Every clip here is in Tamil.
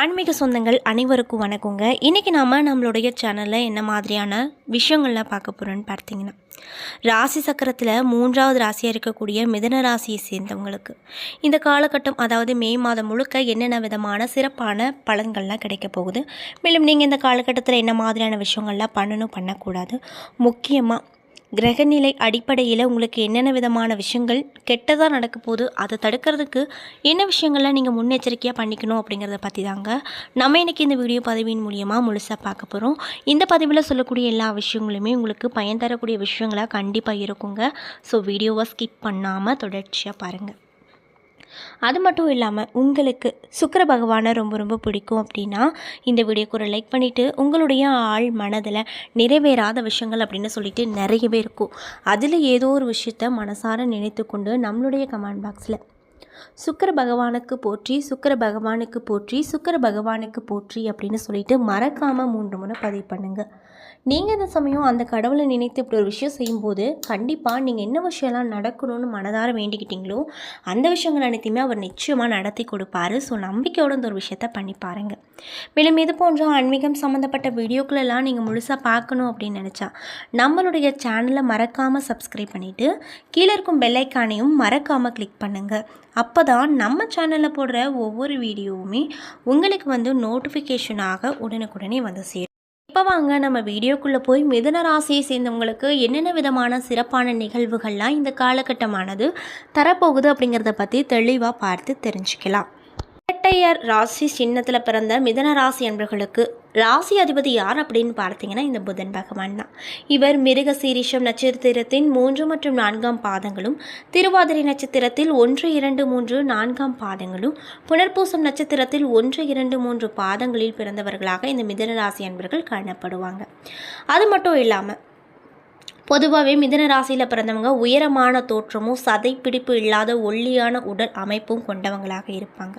ஆன்மீக சொந்தங்கள் அனைவருக்கும் வணக்கங்க. இன்றைக்கி நாம் நம்மளுடைய சேனலில் என்ன மாதிரியான விஷயங்கள்லாம் பார்க்க போகிறோன்னு பார்த்தீங்கன்னா ராசி சக்கரத்தில் மூன்றாவது ராசியாக இருக்கக்கூடிய மிதன ராசியை சேர்ந்தவங்களுக்கு இந்த காலகட்டம் அதாவது மே மாதம் முழுக்க என்னென்ன விதமான சிறப்பான பலன்கள்லாம் கிடைக்க போகுது. மேலும் நீங்கள் இந்த காலகட்டத்தில் என்ன மாதிரியான விஷயங்கள்லாம் பண்ணணும் பண்ணக்கூடாது. முக்கியமாக கிரகநிலை அடிப்படையில் உங்களுக்கு என்னென்ன விதமான விஷயங்கள் கெட்டதாக நடக்க போகுது அதை தடுக்கிறதுக்கு என்ன விஷயங்கள்லாம் நீங்கள் முன்னெச்சரிக்கையாக பண்ணிக்கணும் அப்படிங்கிறத பற்றி தாங்க நம்ம இன்றைக்கி இந்த வீடியோ பதிவின் மூலியமாக முழுசாக பார்க்க போகிறோம் இந்த பதிவில் சொல்லக்கூடிய எல்லா விஷயங்களுமே உங்களுக்கு பயன் தரக்கூடிய விஷயங்களாக கண்டிப்பாக இருக்குங்க. ஸோ வீடியோவை ஸ்கிப் பண்ணாமல் தொடர்ச்சியாக பாருங்கள் அது மட்டும் இல்லாமல் உங்களுக்கு சுக்கிர பகவானை ரொம்ப ரொம்ப பிடிக்கும் அப்படின்னா இந்த வீடியோக்கு ஒரு லைக் பண்ணிவிட்டு உங்களுடைய ஆள் மனதில் நிறைவேறாத விஷயங்கள் அப்படின்னு சொல்லிட்டு நிறையவே இருக்கும். அதில் ஏதோ ஒரு விஷயத்த மனசார நினைத்து கொண்டு நம்மளுடைய கமெண்ட் பாக்ஸில் சுக்கிர பகவானுக்கு போற்றி சுக்கிர பகவானுக்கு போற்றி சுக்கிர பகவானுக்கு போற்றி அப்படின்னு சொல்லிட்டு மறக்காமல் மூன்று முறை பதிவு பண்ணுங்கள் நீங்கள் இந்த சமயம் அந்த கடவுளை நினைத்து இப்படி ஒரு விஷயம் செய்யும்போது கண்டிப்பாக நீங்கள் என்ன விஷயம்லாம் நடக்கணும்னு மனதார வேண்டிக்கிட்டீங்களோ அந்த விஷயங்கள் அனைத்தையுமே அவர் நிச்சயமாக நடத்தி கொடுப்பாரு. ஸோ நம்பிக்கையோட இந்த ஒரு விஷயத்த பண்ணி பாருங்கள் மேலும் இது போன்ற ஆன்மீகம் சம்மந்தப்பட்ட வீடியோக்களெல்லாம் நீங்கள் முழுசாக பார்க்கணும் அப்படின்னு நினச்சா நம்மளுடைய சேனலை மறக்காமல் சப்ஸ்கிரைப் பண்ணிவிட்டு கீழே இருக்கும் பெல்லைக்கானையும் மறக்காமல் கிளிக் பண்ணுங்கள் அப்போ தான் நம்ம சேனலில் போடுற ஒவ்வொரு வீடியோவுமே உங்களுக்கு வந்து நோட்டிஃபிகேஷனாக உடனுக்குடனே வந்து சேரும். இப்போ வாங்க நம்ம வீடியோக்குள்ளே போய் மிதுன ராசியை சேர்ந்தவங்களுக்கு என்னென்ன விதமான சிறப்பான நிகழ்வுகள்லாம் இந்த காலகட்டமானது தரப்போகுது அப்படிங்கிறத பற்றி தெளிவாக பார்த்து தெரிஞ்சுக்கலாம். இரட்டையர் ராசி சின்னத்தில் பிறந்த மிதன ராசி அன்பர்களுக்கு ராசி அதிபதி யார் அப்படின்னு பார்த்தீங்கன்னா இந்த புதன் பகவான் தான். இவர் மிருக சீரிஷம் நட்சத்திரத்தின் மூன்று மற்றும் நான்காம் பாதங்களும் திருவாதிரை நட்சத்திரத்தில் ஒன்று இரண்டு மூன்று நான்காம் பாதங்களும் புனர்பூசம் நட்சத்திரத்தில் ஒன்று இரண்டு மூன்று பாதங்களில் பிறந்தவர்களாக இந்த மிதன ராசி அன்பர்கள் காணப்படுவாங்க. அது மட்டும் இல்லாமல் பொதுவாகவே மிதன ராசியில் பிறந்தவங்க உயரமான தோற்றமும் சதைப்பிடிப்பு இல்லாத ஒல்லியான உடல் அமைப்பும் கொண்டவங்களாக இருப்பாங்க.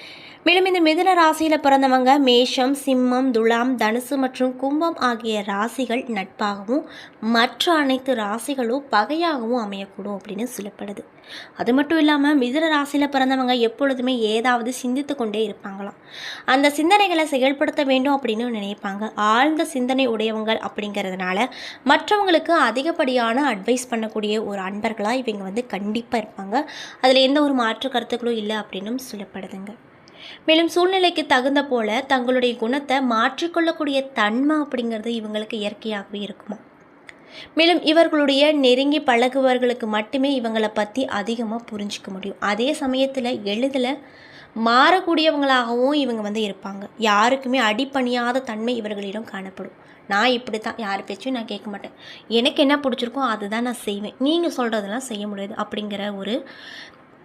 மேலும் இந்த மிதுன ராசியில் பிறந்தவங்க மேஷம் சிம்மம் துலாம் தனுசு மற்றும் கும்பம் ஆகிய ராசிகள் நட்பாகவும் மற்ற அனைத்து ராசிகளும் பகையாகவும் அமையக்கூடும் அப்படின்னு சொல்லப்படுது. அது மட்டும் இல்லாமல் மிதுன ராசியில் பிறந்தவங்க எப்பொழுதுமே ஏதாவது சிந்தித்து கொண்டே இருப்பாங்களாம். அந்த சிந்தனைகளை செயல்படுத்த வேண்டும் அப்படின்னு நினைப்பாங்க. ஆழ்ந்த சிந்தனை உடையவங்கள் அப்படிங்கிறதுனால மற்றவங்களுக்கு அதிகப்படியான அட்வைஸ் பண்ணக்கூடிய ஒரு அன்பர்களாக இவங்க வந்து கண்டிப்பாக இருப்பாங்க. அதில் எந்த ஒரு மாற்று கருத்துக்களும் இல்லை அப்படின்னும் சொல்லப்படுதுங்க. மேலும் சூழ்நிலைக்கு தகுந்த போல தங்களுடைய குணத்தை மாற்றிக்கொள்ளக்கூடிய தன்மை அப்படிங்கிறது இவங்களுக்கு இயற்கையாகவே இருக்குமா? மேலும் இவர்களுடைய நெருங்கி பழகுவர்களுக்கு மட்டுமே இவங்களை பற்றி அதிகமாக புரிஞ்சிக்க முடியும். அதே சமயத்தில் எளிதில் மாறக்கூடியவங்களாகவும் இவங்க வந்து இருப்பாங்க. யாருக்குமே அடிப்பணியாத தன்மை இவர்களிடம் காணப்படும். நான் இப்படி தான் யார் பேச்சும் நான் கேட்க மாட்டேன். எனக்கு என்ன பிடிச்சிருக்கோ அதுதான் நான் செய்வேன். நீங்கள் சொல்கிறதெல்லாம் செய்ய முடியாது அப்படிங்கிற ஒரு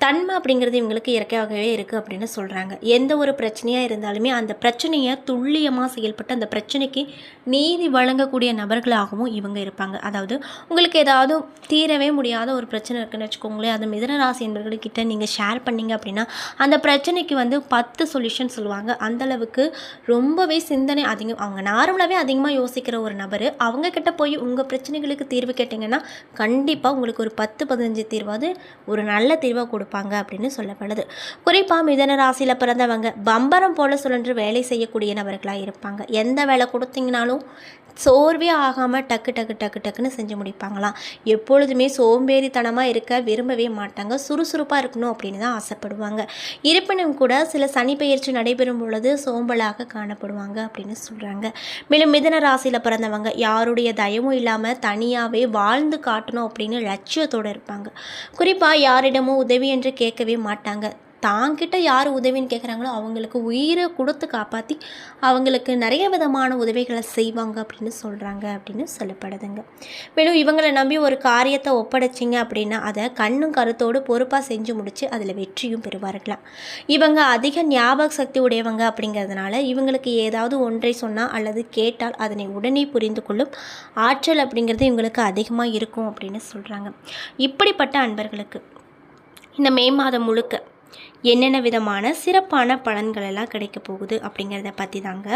தன்மை அப்படிங்கிறது இவங்களுக்கு இயற்கையாகவே இருக்குது அப்படின்னு சொல்கிறாங்க எந்த ஒரு பிரச்சனையாக இருந்தாலுமே அந்த பிரச்சனையை துல்லியமாக செயல்பட்டு அந்த பிரச்சனைக்கு நீதி வழங்கக்கூடிய நபர்களாகவும் இவங்க இருப்பாங்க. அதாவது உங்களுக்கு ஏதாவது தீரவே முடியாத ஒரு பிரச்சனை இருக்குன்னு வச்சுக்கோங்களேன் அது மிதனராசி என்பவர்கள்கிட்ட நீங்கள் ஷேர் பண்ணீங்க அப்படின்னா அந்த பிரச்சனைக்கு வந்து பத்து சொல்யூஷன் சொல்லுவாங்க. அந்தளவுக்கு ரொம்பவே சிந்தனை அதிகம். அவங்க நார்மலாகவே அதிகமாக யோசிக்கிற ஒரு நபர் அவங்கக்கிட்ட போய் உங்கள் பிரச்சனைகளுக்கு தீர்வு கேட்டிங்கன்னா கண்டிப்பாக உங்களுக்கு ஒரு பத்து பதினஞ்சு தீர்வாவது ஒரு நல்ல தீர்வாக கொடுப்பாங்க. இருப்பாங்க அப்படின்னு சொல்லப்படுது. குறிப்பாக மிதன ராசியில் பிறந்தவங்க பம்பரம் போல சுழன்று வேலை செய்யக்கூடிய நபர்களாக இருப்பாங்க. எந்த வேலை கொடுத்தீங்கனாலும் சோர்வே ஆகாமல் டக்கு டக்கு டக்கு டக்குன்னு செஞ்சு முடிப்பாங்களாம். எப்பொழுதுமே சோம்பேறித்தனமாக இருக்க விரும்பவே மாட்டாங்க. சுறுசுறுப்பாக இருக்கணும் அப்படின்னு தான் ஆசைப்படுவாங்க. இருப்பினும் கூட சில சனி பயிற்சி நடைபெறும் பொழுது சோம்பலாக காணப்படுவாங்க அப்படின்னு சொல்கிறாங்க மேலும் மிதன ராசியில் பிறந்தவங்க யாருடைய தயமும் இல்லாமல் தனியாகவே வாழ்ந்து காட்டணும் அப்படின்னு லட்சியத்தோடு இருப்பாங்க. குறிப்பாக யாரிடமும் உதவியை என்று கேட்கவே மாட்டாங்க. தாங்கிட்ட யார் உதவின்னு கேட்குறாங்களோ அவங்களுக்கு உயிரை கொடுத்து காப்பாற்றி அவங்களுக்கு நிறைய விதமான உதவிகளை செய்வாங்க அப்படின்னு சொல்கிறாங்க அப்படின்னு சொல்லப்படுதுங்க. மேலும் இவங்களை நம்பி ஒரு காரியத்தை ஒப்படைச்சிங்க அப்படின்னா அதை கண்ணும் கருத்தோடு பொறுப்பாக செஞ்சு முடித்து அதில் வெற்றியும் பெறுவார்களாம். இவங்க அதிக ஞாபக சக்தி உடையவங்க அப்படிங்கிறதுனால இவங்களுக்கு ஏதாவது ஒன்றை சொன்னால் அல்லது கேட்டால் அதனை உடனே புரிந்து கொள்ளும் ஆற்றல் அப்படிங்கிறது இவங்களுக்கு அதிகமாக இருக்கும் அப்படின்னு சொல்கிறாங்க இப்படிப்பட்ட அன்பர்களுக்கு இந்த மே மாதம் முழுக்க. என்னென்ன விதமான சிறப்பான பலன்கள் எல்லாம் கிடைக்க போகுது அப்படிங்கிறத பற்றி தாங்க.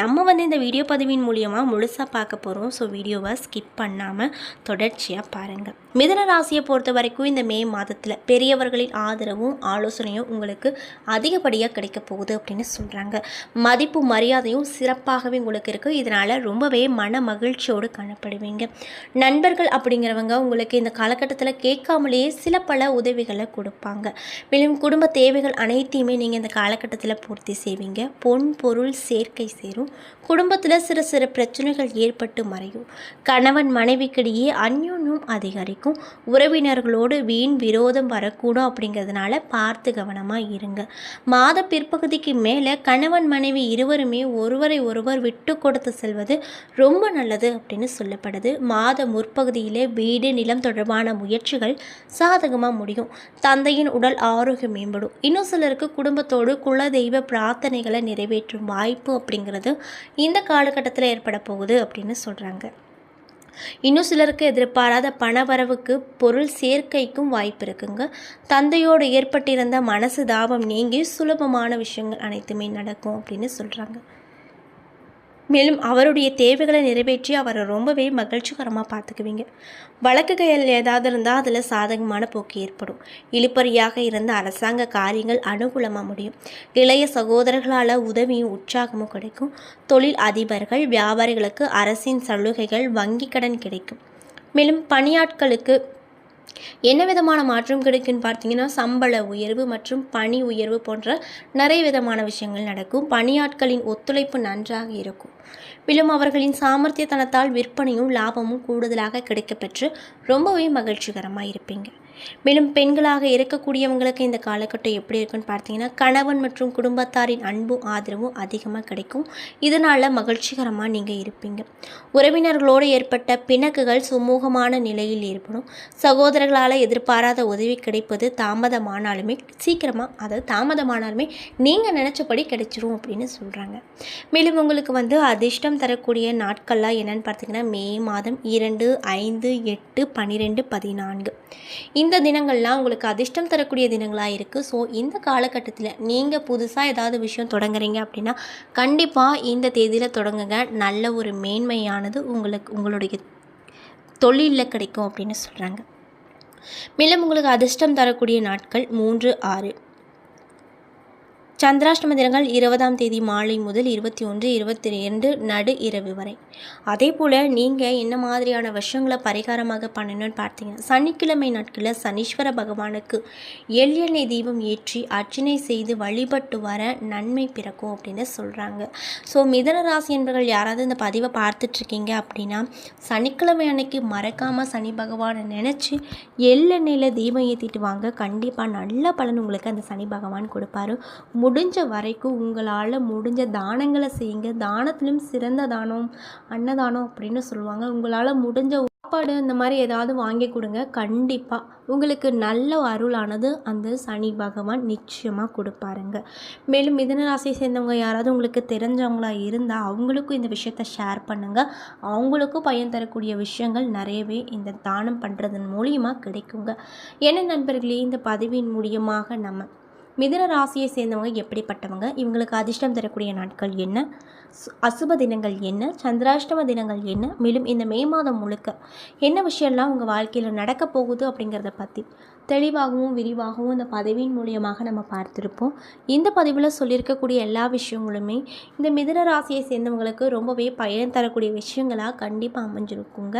நம்ம வந்து இந்த வீடியோ பதிவின் மூலியமாக முழுசாக பார்க்க போகிறோம் ஸோ வீடியோவை ஸ்கிப் பண்ணாமல் தொடர்ச்சியாக பாருங்கள் மிதன ராசியை பொறுத்த வரைக்கும் இந்த மே மாதத்தில் பெரியவர்களின் ஆதரவும் ஆலோசனையும் உங்களுக்கு அதிகப்படியாக கிடைக்க போகுது அப்படின்னு சொல்கிறாங்க மதிப்பு மரியாதையும் சிறப்பாகவே உங்களுக்கு இருக்குது இதனால் ரொம்பவே மன மகிழ்ச்சியோடு காணப்படுவீங்க. நண்பர்கள் அப்படிங்கிறவங்க உங்களுக்கு இந்த காலகட்டத்தில் கேட்காமலேயே சில பல உதவிகளை கொடுப்பாங்க. மேலும் குடும்ப தேவைகள் அனைத்தையுமே நீங்கள் இந்த காலகட்டத்தில் பூர்த்தி செய்வீங்க. பொன் பொருள் சேர்க்கை சேரும். குடும்பத்தில் சிறு சிறு பிரச்சனைகள் ஏற்பட்டு மறையும். கணவன் மனைவிக்கிடையே அந்யோன்யம் அதிகரிக்கும். உறவினர்களோடு வீண் விரோதம் வரக்கூடும் அப்படிங்கிறதுனால பார்த்து கவனமாக இருங்க. மாத பிற்பகுதிக்கு மேலே கணவன் மனைவி இருவருமே ஒருவரை ஒருவர் விட்டு கொடுத்து செல்வது ரொம்ப நல்லது அப்படின்னு சொல்லப்படுது. மாத முற்பகுதியிலே வீடு நிலம் தொடர்பான முயற்சிகள் சாதகமாக முடியும். தந்தையின் உடல் ஆரோக்கியம் மேம்படும். இன்னும் சிலருக்கு குடும்பத்தோடு குலதெய்வ பிரார்த்தனைகளை நிறைவேற்றும் வாய்ப்பு அப்படிங்கிறது இந்த காலகட்டத்தில் ஏற்பட போகுது அப்படின்னு சொல்கிறாங்க இன்னும் சிலருக்கு எதிர்பாராத பணவரவுக்கு பொருள் சேர்க்கைக்கும் வாய்ப்பு இருக்குங்க. தந்தையோடு ஏற்பட்டிருந்த மனசு தாபம் நீங்கி சுலபமான விஷயங்கள் அனைத்துமே நடக்கும் அப்படின்னு சொல்கிறாங்க மேலும் அவருடைய தேவைகளை நிறைவேற்றி அவரை ரொம்பவே மகிழ்ச்சிகரமாக பார்த்துக்குவீங்க. வழக்குகள் ஏதாவது இருந்தால் அதில் சாதகமான போக்கு ஏற்படும். இழுப்பறியாக இருந்த அரசாங்க காரியங்கள் அனுகூலமாக முடியும். இளைய சகோதரர்களால் உதவியும் உற்சாகமும் கிடைக்கும். தொழில் அதிபர்கள் வியாபாரிகளுக்கு அரசின் சலுகைகள் வங்கி கடன் கிடைக்கும். மேலும் பணியாட்களுக்கு என்ன விதமான மாற்றம் கிடைக்குன்னு பார்த்தீங்கன்னா சம்பள உயர்வு மற்றும் பணி உயர்வு போன்ற நிறைய விதமான விஷயங்கள் நடக்கும். பணியாட்களின் ஒத்துழைப்பு நன்றாக இருக்கும். மேலும் அவர்களின் சாமர்த்தியத்தனத்தால் விற்பனையும் லாபமும் கூடுதலாக கிடைக்கப்பெற்று ரொம்பவே மகிழ்ச்சிகரமாக இருப்பீங்க. மேலும் பெண்களாக இருக்கக்கூடியவங்களுக்கு இந்த காலகட்டம் எப்படி இருக்குன்னு பார்த்தீங்கன்னா கணவன் மற்றும் குடும்பத்தாரின் அன்பும் ஆதரவும் அதிகமாக கிடைக்கும். இதனால் மகிழ்ச்சிகரமாக நீங்கள் இருப்பீங்க. உறவினர்களோடு ஏற்பட்ட பிணக்குகள் சுமூகமான நிலையில் ஏற்படும். சகோதரர்களால் எதிர்பாராத உதவி கிடைப்பது தாமதமானாலுமே சீக்கிரமாக அதாவது தாமதமானாலுமே நீங்கள் நினச்சபடி கிடைச்சிரும் அப்படின்னு சொல்கிறாங்க மேலும் உங்களுக்கு வந்து அதிர்ஷ்டம் தரக்கூடிய நாட்கள்லாம் என்னென்னு பார்த்தீங்கன்னா மே மாதம் இரண்டு ஐந்து எட்டு பன்னிரெண்டு பதினான்கு. இந்த தினங்கள்லாம் உங்களுக்கு அதிர்ஷ்டம் தரக்கூடிய தினங்களாக இருக்குது ஸோ இந்த காலகட்டத்தில் நீங்கள் புதுசாக ஏதாவது விஷயம் தொடங்குறீங்க அப்படின்னா கண்டிப்பாக இந்த தேதியில் தொடங்குங்க. நல்ல ஒரு மேன்மையானது உங்களுக்கு உங்களுடைய தொழிலில் கிடைக்கும் அப்படின்னு சொல்கிறாங்க மேலும் உங்களுக்கு அதிர்ஷ்டம் தரக்கூடிய நாட்கள் மூன்று ஆறு. சந்திராஷ்டம தினங்கள் இருபதாம் தேதி மாலை முதல் இருபத்தி ஒன்று இருபத்தி ரெண்டு நடு இரவு வரை. அதே போல் நீங்கள் என்ன மாதிரியான விஷயங்களை பரிகாரமாக பண்ணணும்னு பார்த்தீங்க சனிக்கிழமை நாட்களில் சனீஸ்வர பகவானுக்கு எள்ளெண்ணெய் தீபம் ஏற்றி அர்ச்சனை செய்து வழிபட்டு வர நன்மை பிறக்கும் அப்படின்னு சொல்கிறாங்க ஸோ மிதன ராசி என்பவர்கள் யாராவது இந்த பதிவை பார்த்துட்ருக்கீங்க அப்படின்னா சனிக்கிழமை அன்னைக்கு மறக்காமல் சனி பகவானை நினச்சி எள்ளெண்ணெயில் தீபம் ஏற்றிட்டு வாங்க. கண்டிப்பாக நல்ல பலன் உங்களுக்கு அந்த சனி பகவான் கொடுப்பாரு. முடிஞ்ச வரைக்கும் உங்களால் முடிஞ்ச தானங்களை செய்யுங்க. தானத்திலும் சிறந்த தானம் அன்னதானம் அப்படின்னு சொல்லுவாங்க. உங்களால் முடிஞ்ச சாப்பாடு இந்த மாதிரி ஏதாவது வாங்கி கொடுங்க. கண்டிப்பாக உங்களுக்கு நல்ல அருளானது அந்த சனி பகவான் நிச்சயமாக கொடுப்பாருங்க. மேலும் மிதன ராசியை சேர்ந்தவங்க யாராவது உங்களுக்கு தெரிஞ்சவங்களா இருந்தால் அவங்களுக்கும் இந்த விஷயத்த ஷேர் பண்ணுங்கள் அவங்களுக்கும் பயன் தரக்கூடிய விஷயங்கள் நிறையவே இந்த தானம் பண்ணுறதன் மூலியமாக கிடைக்குங்க. என்ன நண்பர்களே இந்த பதிவின் மூலியமாக நம்ம மிதுன ராசியை சேர்ந்தவங்க எப்படிப்பட்டவங்க? இவங்களுக்கு அதிர்ஷ்டம் தரக்கூடிய நாட்கள் என்ன? அசுப தினங்கள் என்ன? சந்திராஷ்டம தினங்கள் என்ன? மேலும் இந்த மே மாதம் முழுக்க என்ன விஷயம்லாம் உங்கள் வாழ்க்கையில் நடக்க போகுது அப்படிங்கிறத பற்றி தெளிவாகவும் விரிவாகவும் இந்த பதிவின் மூலியமாக நம்ம பார்த்துருப்போம். இந்த பதிவில் சொல்லியிருக்கக்கூடிய எல்லா விஷயங்களுமே இந்த மிதன ராசியை சேர்ந்தவங்களுக்கு ரொம்பவே பயன் தரக்கூடிய விஷயங்களாக கண்டிப்பாக அமைஞ்சிருக்குங்க.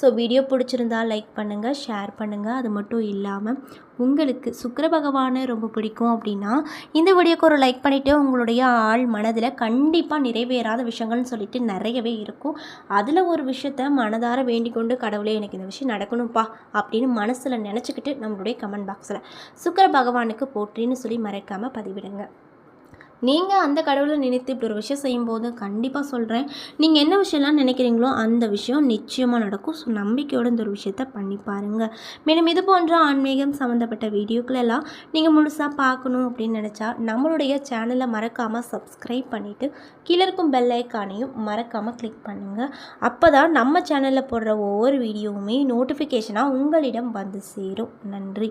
ஸோ வீடியோ பிடிச்சிருந்தா லைக் பண்ணுங்கள் ஷேர் பண்ணுங்கள் அது மட்டும் இல்லாமல் உங்களுக்கு சுக்கர பகவானை ரொம்ப பிடிக்கும் அப்படின்னா இந்த வீடியோக்கு ஒரு லைக் பண்ணிவிட்டு உங்களுடைய ஆள் மனதில் கண்டிப்பாக நிறைவேறாத விஷயங்கள்னு சொல்லிட்டு நிறையவே இருக்கும். அதில் ஒரு விஷயத்த மனதார வேண்டிக் கொண்டு கடவுளே எனக்கு இந்த விஷயம் நடக்கணும்ப்பா அப்படின்னு மனசில் நினச்சிக்கிட்டு நம்மளுடைய கமெண்ட் பாக்ஸில் சுக்கர பகவானுக்கு போற்றின்னு சொல்லி மறைக்காமல் பதிவிடுங்க. நீங்கள் அந்த கடவுளை நினைத்து இப்படி ஒரு விஷயம் செய்யும்போது கண்டிப்பாக சொல்கிறேன் நீங்கள் என்ன விஷயம்லாம் நினைக்கிறீங்களோ அந்த விஷயம் நிச்சயமாக நடக்கும். ஸோ நம்பிக்கையோடு இந்த ஒரு விஷயத்த பண்ணி பாருங்கள் மேலும் இது போன்ற ஆன்மீகம் சம்மந்தப்பட்ட வீடியோக்களெல்லாம் நீங்கள் முழுசாக பார்க்கணும் அப்படின்னு நினச்சா நம்மளுடைய சேனலை மறக்காமல் சப்ஸ்கிரைப் பண்ணிவிட்டு கீழே இருக்கும் பெல் ஐக்கானையும் மறக்காமல் கிளிக் பண்ணுங்கள் அப்போ தான் நம்ம சேனலில் போடுற ஒவ்வொரு வீடியோவுமே நோட்டிஃபிகேஷனாக உங்களிடம் வந்து சேரும். நன்றி.